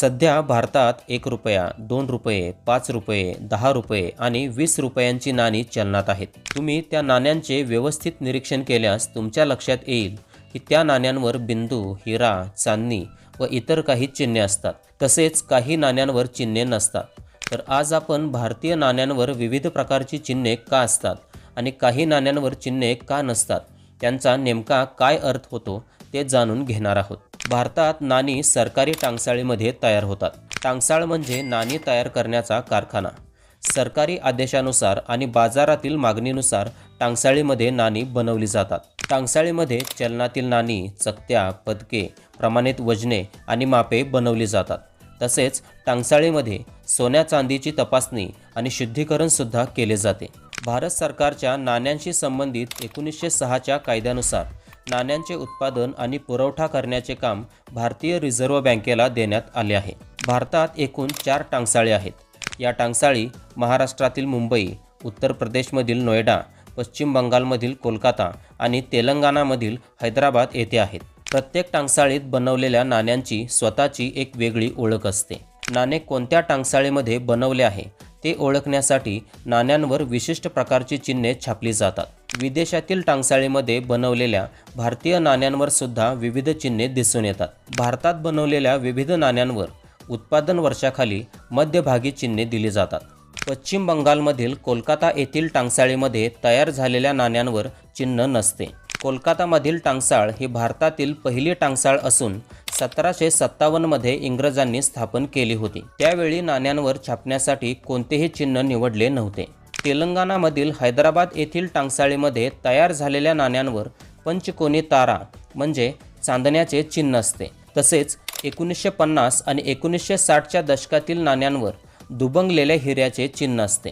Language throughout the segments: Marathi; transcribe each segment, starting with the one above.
सध्या भारतात एक रुपया दोन रुपये पाच रुपये दहा रुपये आणि वीस रुपयांची नाणी चलनात आहेत. तुम्ही त्या नाण्यांचे व्यवस्थित निरीक्षण केल्यास तुमच्या लक्षात येईल की त्या नाण्यांवर बिंदू हिरा चांदणी व इतर काही चिन्हे असतात. तसेच काही नाण्यांवर चिन्हे नसतात. तर आज आपण भारतीय नाण्यांवर विविध प्रकारची चिन्हे का असतात आणि काही नाण्यांवर चिन्हे का नसतात त्यांचा नेमका काय अर्थ होतो ते जाणून घेणार आहोत. भारतात नाणी सरकारी टांगसाळीमध्ये तयार होतात. टांगसाळ म्हणजे नाणी तयार करण्याचा कारखाना. सरकारी आदेशानुसार आणि बाजारातील मागणीनुसार टांगसाळीमध्ये नाणी बनवली जातात. टांगसाळीमध्ये चलनातील नाणी चकत्या पदके प्रमाणित वजने आणि मापे बनवली जातात. तसेच टांगसाळीमध्ये सोन्या चांदीची तपासणी आणि शुद्धीकरणसुद्धा केले जाते. भारत सरकारच्या नाण्यांशी संबंधित एकोणीसशे सहाच्या कायद्यानुसार नाण्यांचे उत्पादन आणि पुरवठा करण्याचे काम भारतीय रिझर्व्ह बँकेला देण्यात आले आहे. भारतात एकूण चार टांगसाळे आहेत. या टांगसाळी महाराष्ट्रातील मुंबई उत्तर प्रदेशमधील नोएडा पश्चिम बंगालमधील कोलकाता आणि तेलंगणामधील हैदराबाद येथे आहेत. प्रत्येक टांगसाळीत बनवलेल्या नाण्यांची स्वतःची एक वेगळी ओळख असते. नाणे कोणत्या टांगसाळीमध्ये बनवले आहे ते ओळखण्यासाठी नाण्यांवर विशिष्ट प्रकारची चिन्हे छापली जातात. विदेशातील टांगसाळीमध्ये बनवलेल्या भारतीय नाण्यांवर सुद्धा विविध चिन्हे दिसून येतात. भारतात बनवलेल्या विविध नाण्यांवर उत्पादन वर्षाखाली मध्यभागी चिन्हे दिली जातात. पश्चिम बंगालमधील कोलकाता येथील टांगसाळीमध्ये तयार झालेल्या नाण्यांवर चिन्ह नसते. कोलकातामधील टांगसाळ ही भारतातील पहिली टांगसाळ असून सतराशे सत्तावन्नमध्ये इंग्रजांनी स्थापन केली होती. त्यावेळी नाण्यांवर छापण्यासाठी कोणतेही चिन्ह निवडले नव्हते. तेलंगणामधील हैदराबाद येथील टांगसाळीमध्ये तयार झालेल्या नाण्यांवर पंचकोनी तारा म्हणजे चांदण्याचे चिन्ह असते. तसेच एकोणीसशे पन्नास आणि एकोणीसशे साठच्या दशकातील नाण्यांवर दुबंगलेल्या हिऱ्याचे चिन्ह असते.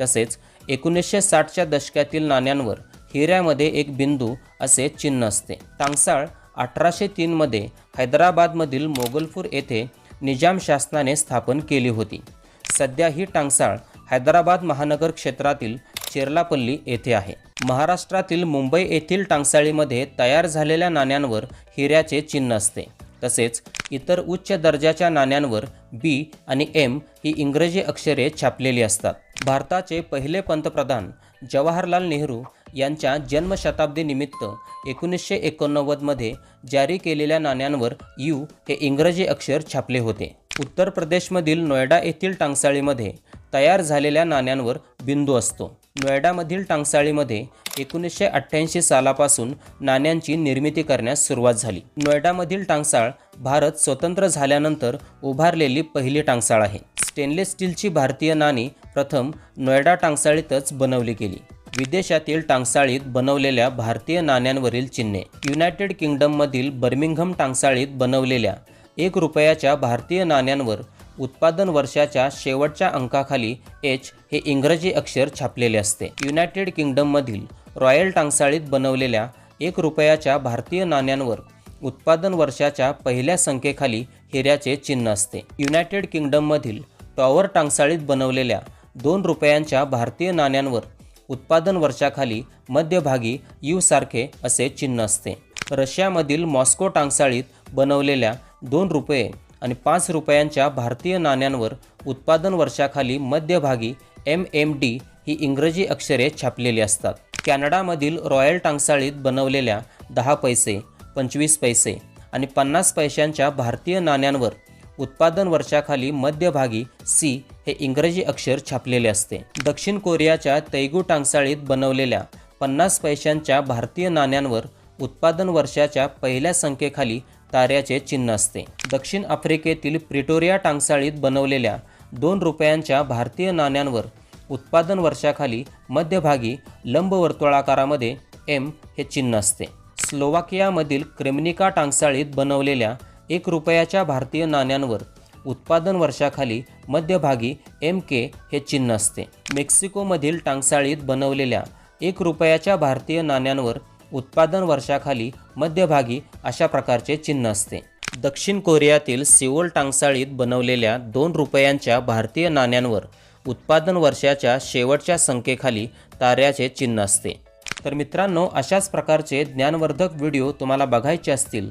तसेच एकोणीसशे साठच्या दशकातील नाण्यांवर हिऱ्यामध्ये एक बिंदू असे चिन्ह असते. टांगसाळ अठराशे तीनमध्ये हैदराबादमधील मोगलपूर येथे निजाम शासनाने स्थापन केली होती. सध्या ही टांगसाळ हैदराबाद महानगर क्षेत्रातील चेरलापल्ली येथे आहे. महाराष्ट्रातील मुंबई येथील टांगसाळीमध्ये तयार झालेल्या नाण्यांवर हिऱ्याचे चिन्ह असते. तसेच इतर उच्च दर्जाच्या नाण्यांवर बी आणि एम ही इंग्रजी अक्षरे छापलेली असतात. भारताचे पहिले पंतप्रधान जवाहरलाल नेहरू यांच्या जन्मशताब्दीनिमित्त एकोणीसशे एकोणनव्वदमध्ये जारी केलेल्या नाण्यांवर यू हे इंग्रजी अक्षर छापले होते. उत्तर प्रदेशमधील नोएडा येथील टांगसाळीमध्ये तयार झालेल्या नाण्यांवर बिंदू असतो. नोएडामधील टांगसाळीमध्ये एकोणीसशे अठ्ठ्याऐंशी सालापासून नाण्यांची निर्मिती करण्यास सुरुवात झाली. नोएडामधील टांगसाळ भारत स्वतंत्र झाल्यानंतर उभारलेली पहिली टांगसाळ आहे. स्टेनलेस स्टीलची भारतीय नाणी प्रथम नोएडा टांगसाळीतच बनवली गेली. विदेशातील टांगसाळीत बनवलेल्या भारतीय नाण्यांवरील चिन्हे. युनायटेड किंगडममधील बर्मिंगहम टांगसाळीत बनवलेल्या एक रुपयाच्या भारतीय नाण्यांवर उत्पादन वर्षाच्या शेवटच्या अंकाखाली एच हे इंग्रजी अक्षर छापलेले असते. युनायटेड किंगडममधील रॉयल टांगसाळीत बनवलेल्या एक रुपयाच्या भारतीय नाण्यांवर उत्पादन वर्षाच्या पहिल्या संख्येखाली हिऱ्याचे चिन्ह असते. युनायटेड किंगडममधील टॉवर टांगसाळीत बनवलेल्या दोन रुपयांच्या भारतीय नाण्यांवर उत्पादन वर्षाखाली मध्यभागी यू सारखे असे चिन्ह असते. रशियामधील मॉस्को टांगसाळीत बनवलेल्या दोन रुपये आणि पाच रुपयांच्या भारतीय नाण्यांवर उत्पादन वर्षाखाली मध्यभागी एम एम डी ही इंग्रजी अक्षरे छापलेली असतात. कॅनडामधील रॉयल टांगसाळीत बनवलेल्या दहा पैसे पंचवीस पैसे आणि पन्नास पैशांच्या भारतीय नाण्यांवर उत्पादन वर्षाखाली मध्यभागी सी हे इंग्रजी अक्षर छापलेले असते. दक्षिण कोरियाच्या तैगू टांगसाळीत बनवलेल्या पन्नास पैशांच्या भारतीय नाण्यांवर उत्पादन वर्षाच्या पहिल्या संख्येखाली ताऱ्याचे चिन्ह असते. दक्षिण आफ्रिकेतील प्रिटोरिया टांगसाळीत बनवलेल्या दोन रुपयांच्या भारतीय नाण्यांवर उत्पादन वर्षाखाली मध्यभागी लंबवर्तुळाकारामध्ये एम हे चिन्ह असते. स्लोवाकियामधील क्रेमनिका टांगसाळीत बनवलेल्या एक रुपयाच्या भारतीय नाण्यांवर उत्पादन वर्षाखाली मध्यभागी एम के हे चिन्ह असते. मेक्सिकोमधील टांगसाळीत बनवलेल्या एक रुपयाच्या भारतीय नाण्यांवर उत्पादन वर्षाखाली मध्यभागी अशा प्रकारचे चिन्ह असते. दक्षिण कोरियातील सिओल टांगसाळीत बनवलेल्या दोन रुपयांच्या भारतीय नाण्यांवर उत्पादन वर्षाच्या शेवटच्या संख्येखाली ताऱ्याचे चिन्ह असते. तर मित्रांनो अशाच प्रकारचे ज्ञानवर्धक व्हिडिओ तुम्हाला बघायचे असतील